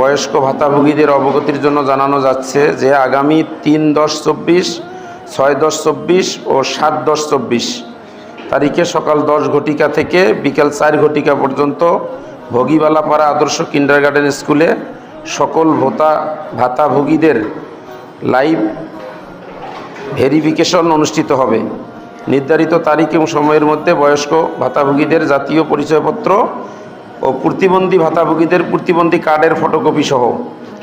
বয়স্ক ভাতাভোগীদের অবগতির জন্য জানানো যাচ্ছে যে আগামী তিন দশ চব্বিশ, ছয় দশ চব্বিশ ও সাত দশ চব্বিশ তারিখে সকাল দশ ঘটিকা থেকে বিকেল চার ঘটিকা পর্যন্ত ভোগীবালাপাড়া আদর্শ কিন্ডার গার্ডেন স্কুলে সকল ভোতা ভাতাভোগীদের লাইভ ভেরিফিকেশন অনুষ্ঠিত হবে। নির্ধারিত তারিখ এবং সময়ের মধ্যে বয়স্ক ভাতাভোগীদের জাতীয় পরিচয়পত্র ও প্রতিবন্ধী ভাতাভোগীদের প্রতিবন্ধী কার্ডের ফটোকপি সহ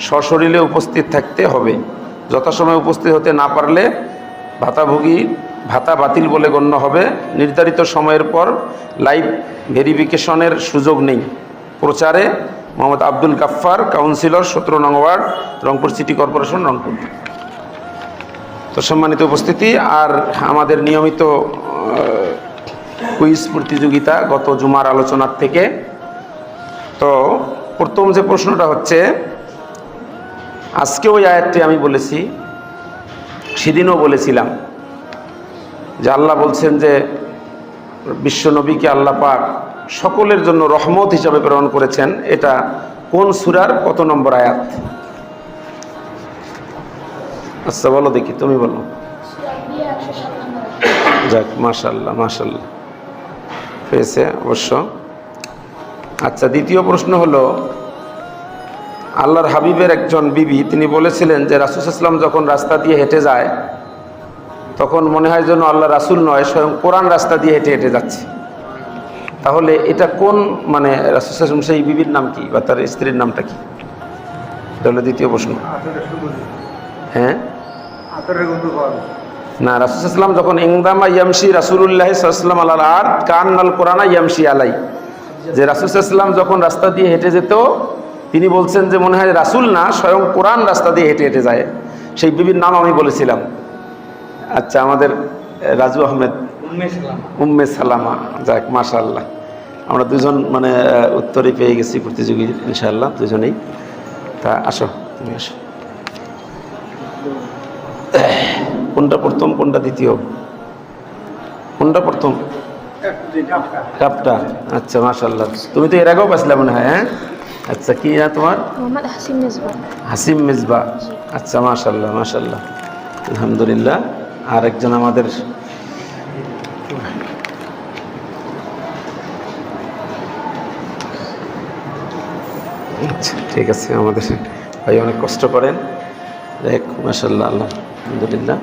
সশরীরে উপস্থিত থাকতে হবে। যথাসময়ে উপস্থিত হতে না পারলে ভাতাভোগী ভাতা বাতিল বলে গণ্য হবে। নির্ধারিত সময়ের পর লাইভ ভেরিফিকেশনের সুযোগ নেই। প্রচারে মোহাম্মদ আব্দুল গাফফার কাউন্সিলর সতেরো নং ward, Rangpur city corporation, Rangpur. তো সম্মানিত উপস্থিতি, আর আমাদের নিয়মিত কুইজ প্রতিযোগিতা গত জুমার আলোচনার থেকে তো প্রথম যে প্রশ্নটা হচ্ছে, আজকে ওই আয়াতটি আমি বলেছি, সেদিনও বলেছিলাম যে আল্লাহ বলছেন যে বিশ্বনবীকে আল্লাহ পাক সকলের জন্য রহমত হিসাবে প্রেরণ করেছেন। এটা কোন সুরার কত নম্বর আয়াত? আচ্ছা বলো দেখি, তুমি বলো। যাক মাশাল্লাহ মাশাল্লাহ পেয়েছে অবশ্য। আচ্ছা দ্বিতীয় প্রশ্ন হলো, আল্লাহর হাবিবের একজন বিবি, তিনি বলেছিলেন যে রাসুল ইসলাম যখন রাস্তা দিয়ে হেঁটে যায়, তখন মনে হয় যেন আল্লাহ রাসুল নয়, স্বয়ং কোরআন রাস্তা দিয়ে হেঁটে হেঁটে যাচ্ছে। তাহলে এটা কোন মানে রাসুল ইসলাম সেই বিবির নাম কি বা তার স্ত্রীর নামটা কি? এটা হলো দ্বিতীয় প্রশ্ন। হ্যাঁ? না রাসুলাম যখন ইংদামা ইয়ামশি রাসুল্লাহ সাল্লাম আল্লাহ আর কান নাল কোরআনা ইয়ামশি আলাই। যে রাসুলাম যখন রাস্তা দিয়ে হেঁটে যেত তিনি বলছেন যে মনে হয় রাসুল না স্বয়ং কোরআন রাস্তা দিয়ে হেঁটে হেঁটে যায়। সেই বিবির নাম আমি বলেছিলাম। আচ্ছা আমাদের রাজু আহমেদ। উম্মে সালামা। যাক মাশাল্লাহ আমরা দুজন মানে আহ, উত্তরই পেয়ে গেছি প্রতিযোগী ইনশাল্লাহ দুজনেই তা আসো তুমি আসো। কোনটা প্রথম কোনটা দ্বিতীয়? কোনটা প্রথম? কাপটা? আচ্ছা মাশাল্লাহ তুমি তো এর আগেও পাইছিলে মনে হয় হ্যাঁ? আচ্ছা কি না তোমার? হাসিম মিসবা আচ্ছা মাশাল্লাহ মাশাল্লাহ আলহামদুলিল্লাহ। আর একজন আমাদের আচ্ছা ঠিক আছে আমাদের ভাই অনেক কষ্ট করেন। দেখ মাশাল্লাহ আল্লাহ আলহামদুলিল্লাহ।